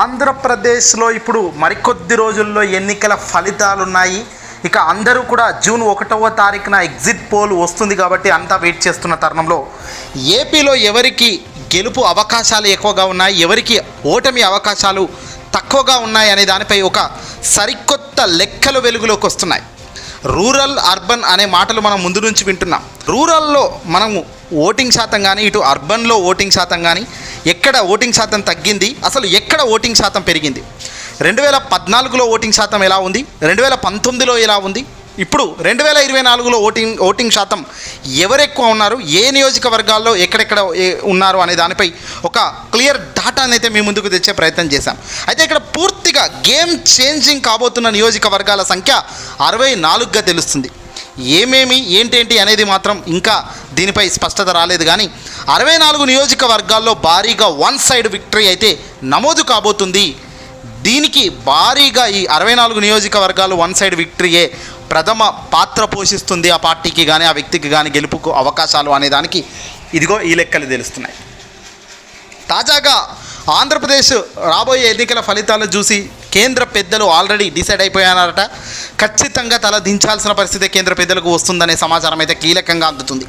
ఆంధ్రప్రదేశ్లో ఇప్పుడు మరికొద్ది రోజుల్లో ఎన్నికల ఫలితాలు ఉన్నాయి ఇక అందరూ కూడా జూన్ ఒకటవ తారీఖున ఎగ్జిట్ పోల్ వస్తుంది కాబట్టి అంతా వెయిట్ చేస్తున్న తరుణంలో ఏపీలో ఎవరికి గెలుపు అవకాశాలు ఎక్కువగా ఉన్నాయి ఎవరికి ఓటమి అవకాశాలు తక్కువగా ఉన్నాయి అనే దానిపై ఒక సరికొత్త లెక్కలు వెలుగులోకి వస్తున్నాయి. రూరల్ అర్బన్ అనే మాటలు మనం ముందు నుంచి వింటున్నాం. రూరల్లో మనము ఓటింగ్ శాతం కానీ ఇటు అర్బన్లో ఓటింగ్ శాతం కానీ ఎక్కడ ఓటింగ్ శాతం తగ్గింది? అసలు ఎక్కడ ఓటింగ్ శాతం పెరిగింది? రెండు వేల పద్నాలుగులో ఓటింగ్ శాతం ఎలా ఉంది? రెండు వేల పంతొమ్మిదిలో ఎలా ఉంది? ఇప్పుడు రెండు వేల ఇరవై నాలుగులో ఓటింగ్ ఓటింగ్ శాతం ఎవరు ఎక్కువ ఉన్నారు? ఏ నియోజకవర్గాల్లో ఎక్కడెక్కడ ఉన్నారు అనే దానిపై ఒక క్లియర్ డాటాని అయితే మీ ముందుకు తెచ్చే ప్రయత్నం చేశాం. అయితే ఇక్కడ పూర్తిగా గేమ్ చేంజింగ్ కాబోతున్న నియోజకవర్గాల సంఖ్య అరవై నాలుగుగా తెలుస్తుంది. ఏమేమి ఏంటేంటి అనేది మాత్రం ఇంకా దీనిపై స్పష్టత రాలేదు. కానీ అరవై నాలుగు నియోజకవర్గాల్లో భారీగా వన్ సైడ్ విక్టరీ అయితే నమోదు కాబోతుంది. దీనికి భారీగా ఈ అరవై నాలుగు నియోజకవర్గాలు వన్ సైడ్ విక్టరీయే ప్రథమ పాత్ర పోషిస్తుంది ఆ పార్టీకి కానీ ఆ వ్యక్తికి కానీ గెలుపుకు అవకాశాలు అనేదానికి ఇదిగో ఈ లెక్కలు తెలుస్తున్నాయి. తాజాగా ఆంధ్రప్రదేశ్ రాబోయే ఎన్నికల ఫలితాలు చూసి కేంద్ర పెద్దలు ఆల్రెడీ డిసైడ్ అయిపోయారట. ఖచ్చితంగా తల దించాల్సిన పరిస్థితి కేంద్ర పెద్దలకు వస్తుందనే సమాచారం అయితే కీలకంగా అందుతుంది.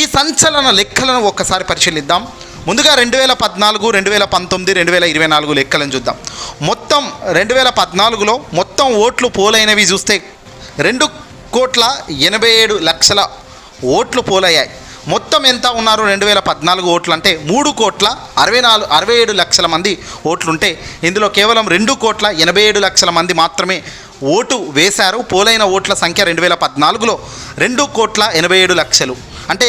ఈ సంచలన లెక్కలను ఒక్కసారి పరిశీలిద్దాం. ముందుగా రెండు వేల పద్నాలుగు రెండు వేల పంతొమ్మిది రెండు వేల ఇరవై నాలుగు లెక్కలను చూద్దాం. మొత్తం రెండు వేల పద్నాలుగులో మొత్తం ఓట్లు పోలైనవి చూస్తే రెండు కోట్ల ఎనభై ఏడు లక్షల ఓట్లు పోలయ్యాయి. మొత్తం ఎంత ఉన్నారు? రెండు వేల పద్నాలుగు ఓట్లు అంటే మూడు కోట్ల అరవై నాలుగు అరవై ఏడు లక్షల మంది ఓట్లుంటే ఇందులో కేవలం రెండు కోట్ల ఎనభై ఏడు లక్షల మంది మాత్రమే ఓటు వేశారు. పోలైన ఓట్ల సంఖ్య రెండు వేల పద్నాలుగులో రెండు కోట్ల ఎనభై ఏడు లక్షలు. అంటే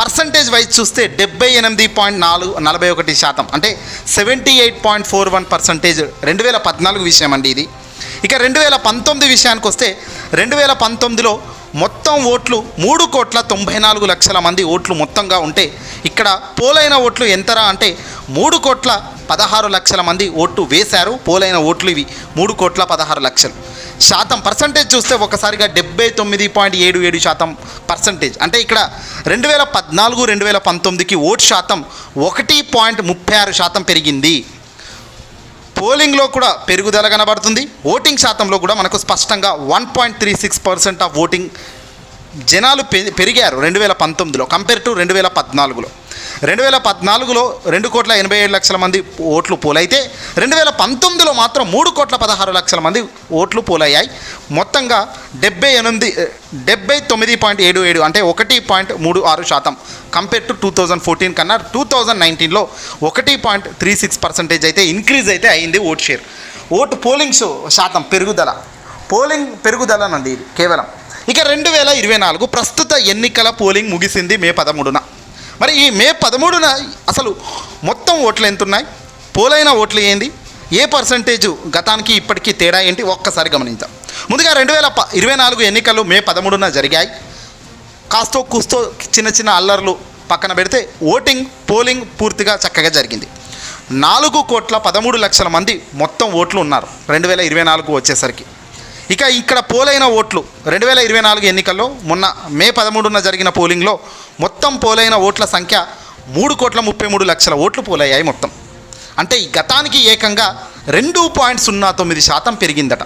పర్సంటేజ్ వైజ్ చూస్తే డెబ్బై ఎనిమిది పాయింట్ నాలుగు నలభై ఒకటి శాతం. అంటే seventy eight point four one percentage రెండు వేల పద్నాలుగు విషయం అండి ఇది. ఇక రెండు వేల పంతొమ్మిది విషయానికి వస్తే రెండు వేల పంతొమ్మిదిలో మొత్తం ఓట్లు మూడు కోట్ల తొంభై నాలుగు లక్షల మంది ఓట్లు మొత్తంగా ఉంటే ఇక్కడ పోలైన ఓట్లు ఎంతరా అంటే మూడు కోట్ల పదహారు లక్షల మంది ఓట్లు వేశారు. పోలైన ఓట్లు ఇవి మూడు కోట్ల పదహారు లక్షలు. శాతం పర్సంటేజ్ చూస్తే ఒకసారిగా డెబ్బై తొమ్మిది పాయింట్ ఏడు ఏడు శాతం పర్సంటేజ్ అంటే ఇక్కడ రెండు వేల పద్నాలుగు రెండు వేల పంతొమ్మిదికి ఓటు శాతం ఒకటి పాయింట్ ముప్పై ఆరు శాతం పెరిగింది. పోలింగ్లో కూడా పెరుగుదల కనబడుతుంది. ఓటింగ్ శాతంలో కూడా మనకు స్పష్టంగా one point three six percent of voting జనాలు పె- పెరిగారు రెండు వేల పంతొమ్మిదిలో కంపేర్ టు రెండు వేల పద్నాలుగులో. రెండు వేల పద్నాలుగులో రెండు కోట్ల ఎనభై ఏడు లక్షల మంది ఓట్లు పోలైతే రెండు వేల పంతొమ్మిదిలో మాత్రం మూడు కోట్ల పదహారు లక్షల మంది ఓట్లు పోలయ్యాయి. మొత్తంగా డెబ్బై ఎనిమిది డెబ్బై తొమ్మిది పాయింట్ ఏడు ఏడు అంటే ఒకటి పాయింట్ మూడు ఆరు శాతం compare to two thousand fourteen కన్నా టూ థౌజండ్ నైన్టీన్లో ఒకటి పాయింట్ త్రీ సిక్స్ పర్సెంటేజ్ అయితే ఇంక్రీజ్ అయితే అయింది ఓట్ షేర్. ఓటు పోలింగ్స్ శాతం పెరుగుదల పోలింగ్ పెరుగుదలనండి ఇది కేవలం. ఇక రెండు వేల ఇరవై నాలుగు ప్రస్తుత ఎన్నికల పోలింగ్ ముగిసింది మే పదమూడున. మరి ఈ మే పదమూడున అసలు మొత్తం ఓట్లు ఎంత ఉన్నాయి పోలైన ఓట్లు ఏంది? ఏ పర్సంటేజ్ గతానికి ఇప్పటికీ తేడా ఏంటి? ఒక్కసారి గమనించాం ముందుగా రెండు వేల ఇరవై నాలుగు ఎన్నికలు మే పదమూడున జరిగాయి. కాస్తో కూస్తో చిన్న చిన్న అల్లర్లు పక్కన పెడితే ఓటింగ్ పోలింగ్ పూర్తిగా చక్కగా జరిగింది. నాలుగు కోట్ల పదమూడు లక్షల మంది మొత్తం ఓట్లు ఉన్నారు. రెండు వేల ఇరవై నాలుగు వచ్చేసరికి. ఇక ఇక్కడ పోలైన ఓట్లు రెండు వేల ఇరవై నాలుగు ఎన్నికల్లో మొన్న మే పదమూడున జరిగిన పోలింగ్లో మొత్తం పోలైన ఓట్ల సంఖ్య మూడు కోట్ల ముప్పై మూడు లక్షల ఓట్లు పోలయ్యాయి మొత్తం. అంటే ఈ గతానికి ఏకంగా రెండు పాయింట్ సున్నా తొమ్మిది శాతం పెరిగిందట.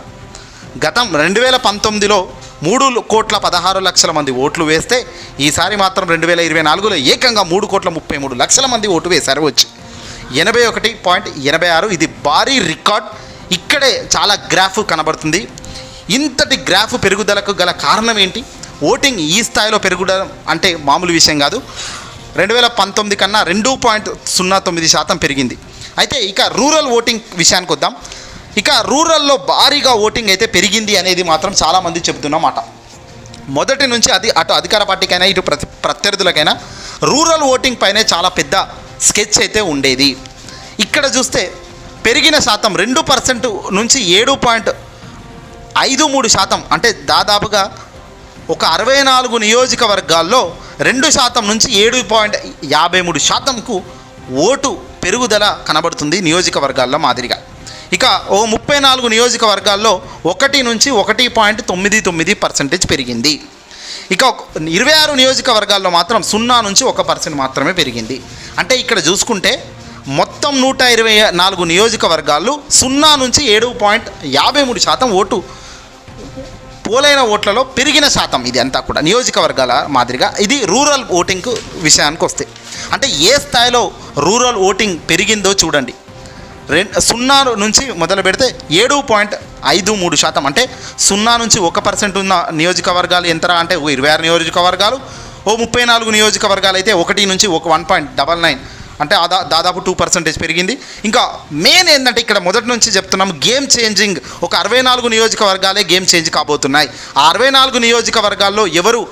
గతం రెండు వేల పంతొమ్మిదిలో మూడు కోట్ల పదహారు లక్షల మంది ఓట్లు వేస్తే ఈసారి మాత్రం రెండు వేల ఇరవై నాలుగులో ఏకంగా మూడు కోట్ల ముప్పై మూడు లక్షల మంది ఓటు వేశారు వచ్చి. ఎనభై ఒకటి పాయింట్ ఎనభై ఆరు ఇది భారీ రికార్డ్. ఇక్కడే చాలా గ్రాఫ్ కనబడుతుంది. ఇంతటి గ్రాఫ్ పెరుగుదలకు గల కారణం ఏంటి? ఓటింగ్ ఈ స్థాయిలో పెరుగుదల అంటే మామూలు విషయం కాదు. రెండు వేల పంతొమ్మిది కన్నా రెండు పాయింట్ సున్నా తొమ్మిది శాతం పెరిగింది. అయితే ఇక రూరల్ ఓటింగ్ విషయానికి వద్దాం. ఇక రూరల్లో భారీగా ఓటింగ్ అయితే పెరిగింది అనేది మాత్రం చాలామంది చెబుతున్నమాట మొదటి నుంచి అది అటు అధికార పార్టీకైనా ఇటు ప్రతి ప్రత్యర్థులకైనా రూరల్ ఓటింగ్ పైనే చాలా పెద్ద స్కెచ్ అయితే ఉండేది. ఇక్కడ చూస్తే పెరిగిన శాతం రెండు పర్సెంట్ నుంచి ఏడు పాయింట్ ఐదు మూడు శాతం అంటే దాదాపుగా ఒక అరవై నాలుగు నియోజకవర్గాల్లో రెండు శాతం నుంచి ఏడు పాయింట్ యాభై మూడు శాతంకు ఓటు పెరుగుదల కనబడుతుంది నియోజకవర్గాల్లో మాదిరిగా. ఇక ఓ ముప్పై నాలుగు నియోజకవర్గాల్లో ఒకటి నుంచి ఒకటి పాయింట్ తొమ్మిది తొమ్మిది పర్సెంటేజ్ పెరిగింది. ఇక ఇరవై ఆరు నియోజకవర్గాల్లో మాత్రం సున్నా నుంచి ఒక పర్సెంట్ మాత్రమే పెరిగింది. అంటే ఇక్కడ చూసుకుంటే మొత్తం నూట ఇరవై నాలుగు నియోజకవర్గాల్లో సున్నా నుంచి ఏడు పాయింట్ యాభై మూడు శాతం ఓటు పోలైన ఓట్లలో పెరిగిన శాతం ఇది అంతా కూడా. నియోజకవర్గాల మాదిరిగా ఇది రూరల్ ఓటింగ్ విషయానికి వస్తే. అంటే ఏ స్థాయిలో రూరల్ ఓటింగ్ పెరిగిందో చూడండి. రెండు సున్నా నుంచి మొదలు పెడితే ఏడు పాయింట్ ఐదు మూడు శాతం. అంటే సున్నా నుంచి ఒక పర్సెంట్ ఉన్న నియోజకవర్గాలు ఎంతరా? అంటే ఓ ఇరవై ఆరు నియోజకవర్గాలు ఓ ముప్పై నాలుగు నియోజకవర్గాలు అయితే ఒకటి నుంచి ఒక వన్ పాయింట్ డబల్ నైన్ అంటే దాదాపు టూ పర్సెంటేజ్ పెరిగింది. ఇంకా మెయిన్ ఏంటంటే ఇక్కడ మొదటి నుంచి చెప్తున్నాం గేమ్ చేంజింగ్ ఒక అరవై నాలుగు నియోజకవర్గాలే గేమ్ చేంజ్ కాబోతున్నాయి. ఆ అరవై నాలుగు నియోజకవర్గాల్లో ఎవరు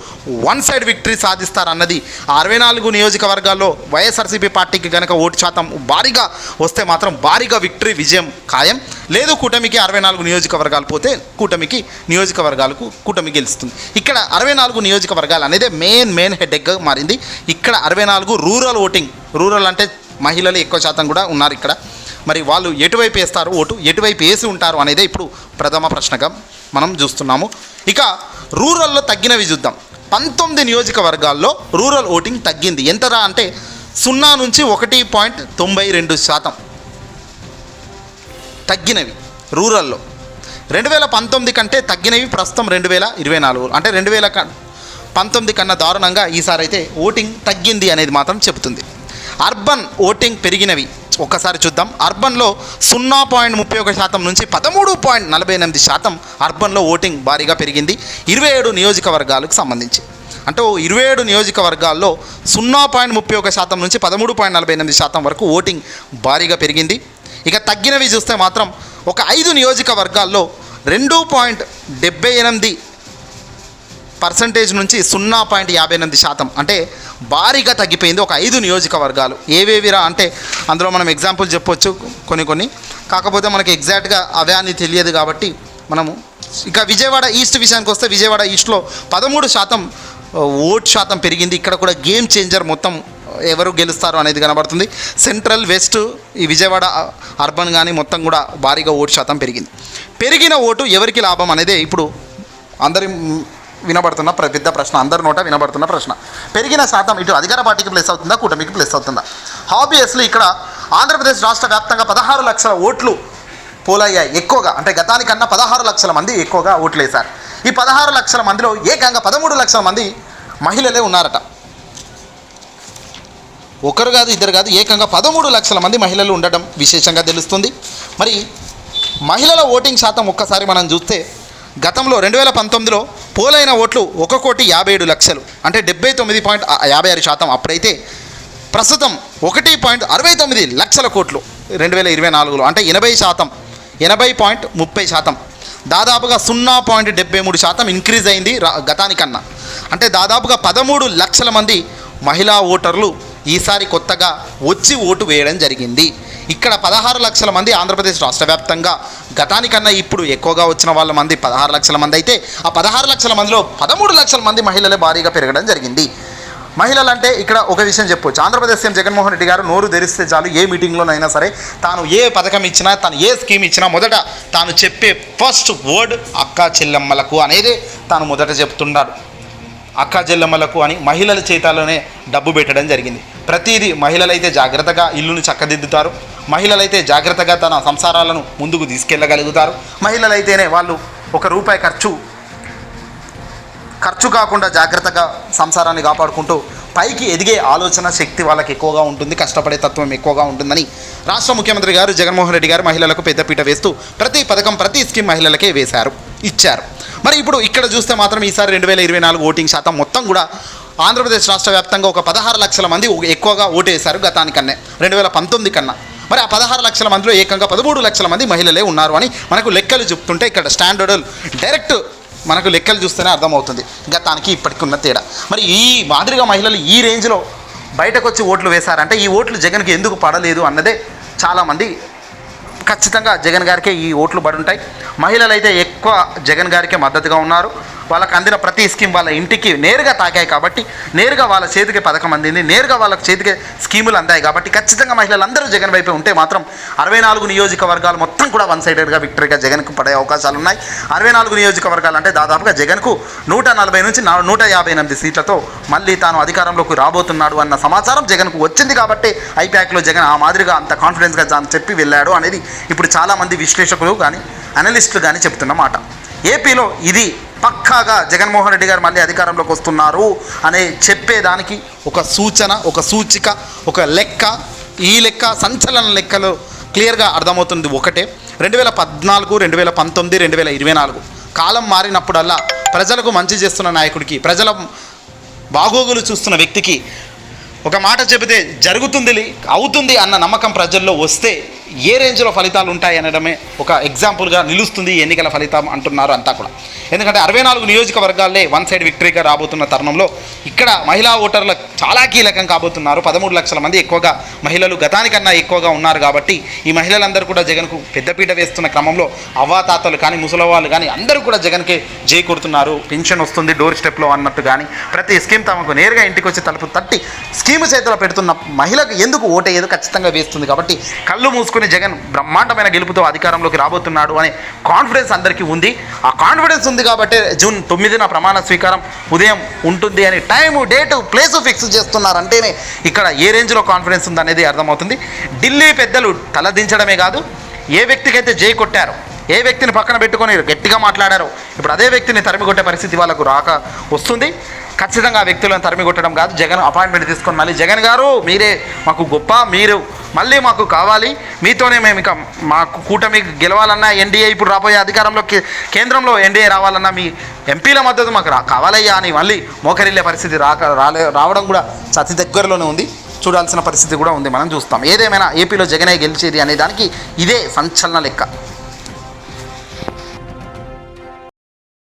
వన్ సైడ్ విక్టరీ సాధిస్తారన్నది అరవై నాలుగు నియోజకవర్గాల్లో వైఎస్ఆర్సీపీ పార్టీకి కనుక ఓటు శాతం భారీగా వస్తే మాత్రం భారీగా విక్టరీ విజయం ఖాయం. లేదు కూటమికి అరవై నాలుగు నియోజకవర్గాలు పోతే కూటమికి నియోజకవర్గాలకు కూటమి గెలుస్తుంది. ఇక్కడ అరవై నాలుగు నియోజకవర్గాలు అనేది మెయిన్ మెయిన్ హెడ్ఎక్గా మారింది. ఇక్కడ అరవై నాలుగు రూరల్ ఓటింగ్ రూరల్ అంటే మహిళలు ఎక్కువ శాతం కూడా ఉన్నారు ఇక్కడ. మరి వాళ్ళు ఎటువైపు వేస్తారు ఓటు ఎటువైపు వేసి ఉంటారు అనేది ఇప్పుడు ప్రథమ ప్రశ్నగా మనం చూస్తున్నాము. ఇక రూరల్లో తగ్గినవి చూద్దాం. పంతొమ్మిది నియోజకవర్గాల్లో రూరల్ ఓటింగ్ తగ్గింది. ఎంతరా అంటే సున్నా నుంచి ఒకటి పాయింట్ తొంభై రెండు శాతం తగ్గినవి రూరల్లో. రెండు వేల పంతొమ్మిది కంటే తగ్గినవి ప్రస్తుతం రెండు వేల ఇరవై నాలుగు అంటే రెండు వేల పంతొమ్మిది కన్నా దారుణంగా ఈసారి అయితే ఓటింగ్ తగ్గింది అనేది మాత్రం చెబుతుంది. అర్బన్ ఓటింగ్ పెరిగినవి ఒక్కసారి చూద్దాం. అర్బన్లో సున్నా పాయింట్ ముప్పై ఒక శాతం నుంచి పదమూడు పాయింట్ నలభై ఎనిమిది శాతం అర్బన్లో ఓటింగ్ భారీగా పెరిగింది. ఇరవై ఏడు నియోజకవర్గాలకు సంబంధించి. అంటే ఇరవై ఏడు నియోజకవర్గాల్లో సున్నా పాయింట్ ముప్పై ఒక శాతం నుంచి పదమూడు పాయింట్ నలభై ఎనిమిది శాతం వరకు ఓటింగ్ భారీగా పెరిగింది. ఇక తగ్గినవి చూస్తే మాత్రం ఒక ఐదు నియోజకవర్గాల్లో రెండు పాయింట్ డెబ్బై ఎనిమిది పర్సంటేజ్ నుంచి సున్నా పాయింట్ యాభై ఎనిమిది శాతం. అంటే భారీగా తగ్గిపోయింది ఒక ఐదు నియోజకవర్గాలు. ఏవేవిరా అంటే అందులో మనం ఎగ్జాంపుల్ చెప్పొచ్చు కొన్ని కొన్ని. కాకపోతే మనకి ఎగ్జాక్ట్గా అవే అని తెలియదు కాబట్టి మనము ఇక విజయవాడ ఈస్ట్ విషయానికి వస్తే విజయవాడ ఈస్ట్లో పదమూడు శాతం ఓట్ శాతం పెరిగింది. ఇక్కడ కూడా గేమ్ చేంజర్ మొత్తం ఎవరు గెలుస్తారు అనేది కనబడుతుంది. సెంట్రల్ వెస్ట్ ఈ విజయవాడ అర్బన్ కానీ మొత్తం కూడా భారీగా ఓటు శాతం పెరిగింది. పెరిగిన ఓటు ఎవరికి లాభం అనేది ఇప్పుడు అందరి వినబడుతున్న పెద్ద ప్రశ్న అందరి నోట వినబడుతున్న ప్రశ్న. పెరిగిన శాతం ఇటు అధికార పార్టీకి ప్లస్ అవుతుందా కూటమికి ప్లస్ అవుతుందా? ఆబ్వియస్లీ ఇక్కడ ఆంధ్రప్రదేశ్ రాష్ట్ర వ్యాప్తంగా పదహారు లక్షల ఓట్లు పోలయ్యాయి ఎక్కువగా. అంటే గతానికన్నా పదహారు లక్షల మంది ఎక్కువగా ఓట్లు వేశారు ఈ పదహారు లక్షల మందిలో ఏకంగా పదమూడు లక్షల మంది మహిళలే ఉన్నారట. ఒకరు కాదు ఇద్దరు కాదు ఏకంగా పదమూడు లక్షల మంది మహిళలు ఉండడం విశేషంగా తెలుస్తుంది. మరి మహిళల ఓటింగ్ శాతం ఒక్కసారి మనం చూస్తే గతంలో రెండు వేల పంతొమ్మిదిలో పోలైన ఓట్లు ఒక కోటి యాభై ఏడు లక్షలు. అంటే డెబ్బై తొమ్మిది పాయింట్ యాభై ఆరు శాతం అప్పుడైతే ప్రస్తుతం ఒకటి పాయింట్ అరవై తొమ్మిది లక్షల కోట్లు రెండు వేల ఇరవై నాలుగులో. అంటే ఎనభై శాతం ఎనభై పాయింట్ ముప్పై శాతం. దాదాపుగా సున్నా పాయింట్ డెబ్బై మూడు శాతం ఇంక్రీజ్ అయింది గతానికన్నా. అంటే దాదాపుగా పదమూడు లక్షల మంది మహిళా ఓటర్లు ఈసారి కొత్తగా వచ్చి ఓటు వేయడం జరిగింది. ఇక్కడ పదహారు లక్షల మంది ఆంధ్రప్రదేశ్ రాష్ట్ర వ్యాప్తంగా. గతానికన్నా ఇప్పుడు ఎక్కువగా వచ్చిన వాళ్ళ మంది పదహారు లక్షల మంది అయితే ఆ పదహారు లక్షల మందిలో పదమూడు లక్షల మంది మహిళలే భారీగా పెరగడం జరిగింది. మహిళలు అంటే ఇక్కడ ఒక విషయం చెప్పొచ్చు. ఆంధ్రప్రదేశ్ సీఎం జగన్మోహన్ రెడ్డి గారు నోరు తెరిస్తే చాలు ఏ మీటింగ్లోనైనా సరే తాను ఏ పథకం ఇచ్చినా తాను ఏ స్కీమ్ ఇచ్చినా మొదట తాను చెప్పే ఫస్ట్ వర్డ్ అక్క చెల్లెమ్మలకు అనేది తాను మొదట చెప్తున్నాడు అక్క చెల్లెమ్మలకు అని మహిళల చేతాలోనే డబ్బు పెట్టడం జరిగింది. ప్రతిదీ మహిళలైతే జాగ్రత్తగా ఇల్లును చక్కదిద్దుతారు. మహిళలైతే జాగ్రత్తగా తన సంసారాలను ముందుకు తీసుకెళ్ళగలుగుతారు. మహిళలైతేనే వాళ్ళు ఒక రూపాయి ఖర్చు ఖర్చు కాకుండా జాగ్రత్తగా సంసారాన్ని కాపాడుకుంటూ పైకి ఎదిగే ఆలోచన శక్తి వాళ్ళకి ఎక్కువగా ఉంటుంది కష్టపడే తత్వం ఎక్కువగా ఉంటుందని రాష్ట్ర ముఖ్యమంత్రి గారు జగన్మోహన్ రెడ్డి గారు మహిళలకు పెద్దపీట వేస్తూ ప్రతి పథకం ప్రతి స్కీమ్ మహిళలకే వేశారు ఇచ్చారు. మరి ఇప్పుడు ఇక్కడ చూస్తే మాత్రం ఈసారి రెండు వేల ఇరవై నాలుగు ఓటింగ్ శాతం మొత్తం కూడా ఆంధ్రప్రదేశ్ రాష్ట్ర వ్యాప్తంగా ఒక పదహారు లక్షల మంది ఎక్కువగా ఓటేశారు వేశారు గతానికన్నే రెండు వేల పంతొమ్మిది కన్నా. మరి ఆ పదహారు లక్షల మందిలో ఏకంగా పదమూడు లక్షల మంది మహిళలే ఉన్నారు అని మనకు లెక్కలు చెప్తుంటే ఇక్కడ స్టాండర్డ్ డైరెక్ట్ మనకు లెక్కలు చూస్తేనే అర్థమవుతుంది. గతానికి ఇప్పటికి ఉన్న తేడా. మరి ఈ మాదిరిగా మహిళలు ఈ రేంజ్లో బయటకు వచ్చి ఓట్లు వేశారంటే ఈ ఓట్లు జగన్కి ఎందుకు పడలేదు అన్నదే చాలామంది ఖచ్చితంగా జగన్ గారికే ఈ ఓట్లు పడి ఉంటాయి మహిళలు అయితే ఎక్కువ జగన్ గారికే మద్దతుగా ఉన్నారు. వాళ్ళకి అందిన ప్రతి స్కీమ్ వాళ్ళ ఇంటికి నేరుగా తాకాయి కాబట్టి నేరుగా వాళ్ళ చేతికి పథకం అందింది నేరుగా వాళ్ళ చేతికి స్కీములు అందాయి కాబట్టి ఖచ్చితంగా మహిళలందరూ జగన్ వైపు ఉంటే మాత్రం అరవై నాలుగు నియోజకవర్గాలు మొత్తం కూడా వన్ సైడెడ్గా విక్టరీగా జగన్కు పడే అవకాశాలు ఉన్నాయి. అరవై నాలుగు నియోజకవర్గాలు అంటే దాదాపుగా జగన్కు నూట నలభై నుంచి నూట యాభై ఎనిమిది సీట్లతో మళ్ళీ తాను అధికారంలోకి రాబోతున్నాడు అన్న సమాచారం జగన్కు వచ్చింది కాబట్టి ఐపాక్లో జగన్ ఆ మాదిరిగా అంత కాన్ఫిడెన్స్గా తాను చెప్పి వెళ్ళాడు అనేది ఇప్పుడు చాలామంది విశ్లేషకులు కానీ అనలిస్టులు కానీ చెప్తున్న మాట. ఏపీలో ఇది పక్కాగా జగన్మోహన్ రెడ్డి గారు మళ్ళీ అధికారంలోకి వస్తున్నారు అనే చెప్పేదానికి ఒక సూచన ఒక సూచిక ఒక లెక్క ఈ లెక్క సంచలన లెక్కలు క్లియర్గా అర్థమవుతుంది ఒకటే. రెండు వేల పద్నాలుగు రెండు వేల పంతొమ్మిది రెండు వేల ఇరవై నాలుగు. కాలం మారినప్పుడల్లా ప్రజలకు మంచి చేస్తున్న నాయకుడికి ప్రజల బాగోగులు చూస్తున్న వ్యక్తికి ఒక మాట చెబితే జరుగుతుంది అవుతుంది అన్న నమ్మకం ప్రజల్లో వస్తే ఏ రేంజ్లో ఫలితాలు ఉంటాయి అనడమే ఒక ఎగ్జాంపుల్గా నిలుస్తుంది ఎన్నికల ఫలితం అంటున్నారు అంతా కూడా. ఎందుకంటే అరవై నాలుగు నియోజకవర్గాలే వన్ సైడ్ విక్టరీగా రాబోతున్న తరుణంలో ఇక్కడ మహిళా ఓటర్లు చాలా కీలకం కాబోతున్నారు. పదమూడు లక్షల మంది ఎక్కువగా మహిళలు గతానికన్నా ఎక్కువగా ఉన్నారు కాబట్టి ఈ మహిళలందరూ కూడా జగన్కు పెద్దపీట వేస్తున్న క్రమంలో అవ్వాతాతలు కానీ ముసలవాళ్ళు కానీ అందరూ కూడా జగన్కే జై కొడుతున్నారు. పెన్షన్ వస్తుంది డోర్ స్టెప్లో అన్నట్టు కానీ ప్రతి స్కీమ్ తమకు నేరుగా ఇంటికి వచ్చి తలుపు తట్టి స్కీమ్ చేతిలో పెడుతున్న మహిళకు ఎందుకు ఓటేయదు ఖచ్చితంగా వేస్తుంది కాబట్టి కళ్ళు మూసుకుని జగన్ బ్రహ్మాండమైన గెలుపుతో అధికారంలోకి రాబోతున్నాడు అనే కాన్ఫిడెన్స్ అందరికీ ఉంది. ఆ కాన్ఫిడెన్స్ ఉంది కాబట్టి జూన్ తొమ్మిదిన ప్రమాణ స్వీకారం ఉదయం ఉంటుంది అని టైము డేటు ప్లేసు ఫిక్స్ చేస్తున్నారంటేనే ఇక్కడ ఏ రేంజ్లో కాన్ఫిడెన్స్ ఉందనేది అర్థమవుతుంది. ఢిల్లీ పెద్దలు తలదించడమే కాదు ఏ వ్యక్తికైతే జై కొట్టారో ఏ వ్యక్తిని పక్కన పెట్టుకొని గట్టిగా మాట్లాడారో ఇప్పుడు అదే వ్యక్తిని తరిమి కొట్టే పరిస్థితి వాళ్ళకు రాక వస్తుంది. ఖచ్చితంగా ఆ వ్యక్తులను తరిమి కొట్టడం కాదు. జగన్ అపాయింట్మెంట్ తీసుకొని మళ్ళీ జగన్ గారు మీరే మాకు గొప్ప మీరు మళ్ళీ మాకు కావాలి. మీతోనే మేము ఇక మాకు కూటమి గెలవాలన్నా ఎన్డీఏ ఇప్పుడు రాబోయే అధికారంలో కేంద్రంలో ఎన్డీఏ రావాలన్నా మీ ఎంపీల మద్దతు మాకు రా కావాలయ్యా అని మళ్ళీ మోకరిల్లే పరిస్థితి రాక రాలే రావడం కూడా అతి దగ్గరలోనే ఉంది. చూడాల్సిన పరిస్థితి కూడా ఉంది. మనం చూస్తాం. ఏదేమైనా ఏపీలో జగనే గెలిచేది అనే దానికి ఇదే సంచలన లెక్క.